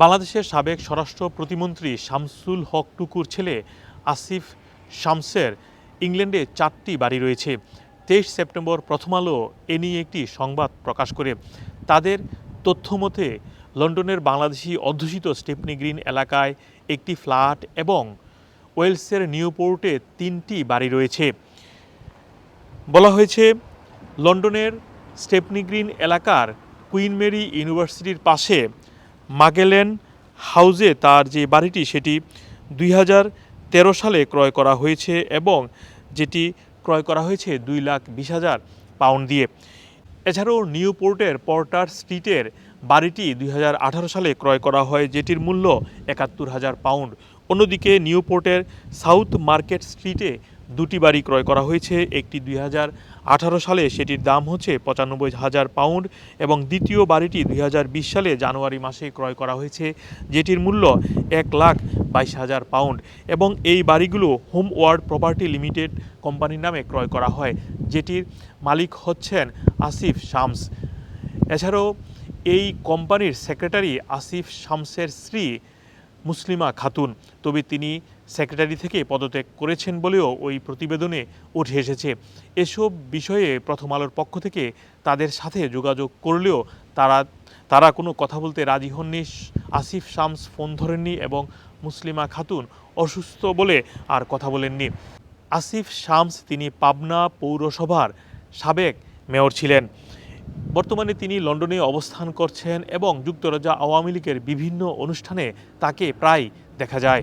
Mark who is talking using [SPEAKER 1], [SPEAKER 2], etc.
[SPEAKER 1] বাংলাদেশের সাবেক স্বরাষ্ট্র প্রতিমন্ত্রী শামসুল হক টুকুর ছেলে আসিফ শামসের ইংল্যান্ডে চারটি বাড়ি রয়েছে। তেইশ সেপ্টেম্বর প্রথম আলো এ নিয়ে একটি সংবাদ প্রকাশ করে। তাদের তথ্যমতে, লন্ডনের বাংলাদেশি অধ্যুষিত স্টেপনি গ্রিন এলাকায় একটি ফ্ল্যাট এবং ওয়েলসের নিউপোর্টে তিনটি বাড়ি রয়েছে। বলা হয়েছে, লন্ডনের স্টেপনি গ্রিন এলাকার কুইন মেরি ইউনিভার্সিটির পাশে মাগেলেন হাউজে তার যে বাড়িটি, সেটি দুই সালে ক্রয় করা হয়েছে এবং যেটি ক্রয় করা হয়েছে দুই লাখ বিশ হাজার পাউন্ড দিয়ে। এছাড়াও নিউপোর্টের পর্টার স্ট্রিটের বাড়িটি দুই হাজার আঠারো সালে ক্রয় করা হয়, যেটির মূল্য একাত্তর হাজার পাউন্ড। অন্যদিকে নিউপোর্টের সাউথ মার্কেট স্ট্রিটে দুটি বাড়ি ক্রয় করা হয়েছে। একটি দুই হাজার আঠারো সালে সেটির দাম হচ্ছে পঁচানব্বই হাজার পাউন্ড এবং দ্বিতীয় বাড়িটি দুই হাজার বিশ সালে জানুয়ারি মাসে ক্রয় করা হয়েছে, যেটির মূল্য এক লাখ বাইশ হাজার পাউন্ড এবং এই বাড়িগুলো হোম ওয়ার্ড প্রপার্টি লিমিটেড কোম্পানির নামে ক্রয় করা হয়, যেটির মালিক হচ্ছেন আসিফ শামস। এছাড়াও এই কোম্পানির সেক্রেটারি আসিফ শামসের স্ত্রী মুসলিমা খাতুন। তবে তিনি সেক্রেটারি থেকে পদত্যাগ করেছেন বলেও ওই প্রতিবেদনে উঠে এসেছে। এসব বিষয়ে প্রথম আলোর পক্ষ থেকে তাদের সাথে যোগাযোগ করলেও তারা তারা কোনো কথা বলতে রাজি হননি। আসিফ শামস ফোন ধরেননি এবং মুসলিমা খাতুন অসুস্থ বলে আর কথা বলেননি। আসিফ শামস তিনি পাবনা পৌরসভার সাবেক মেয়র ছিলেন। বর্তমানে তিনি লন্ডনে অবস্থান করছেন এবং যুক্তরাজ্য আওয়ামী লীগের বিভিন্ন অনুষ্ঠানে তাকে প্রায় দেখা যায়।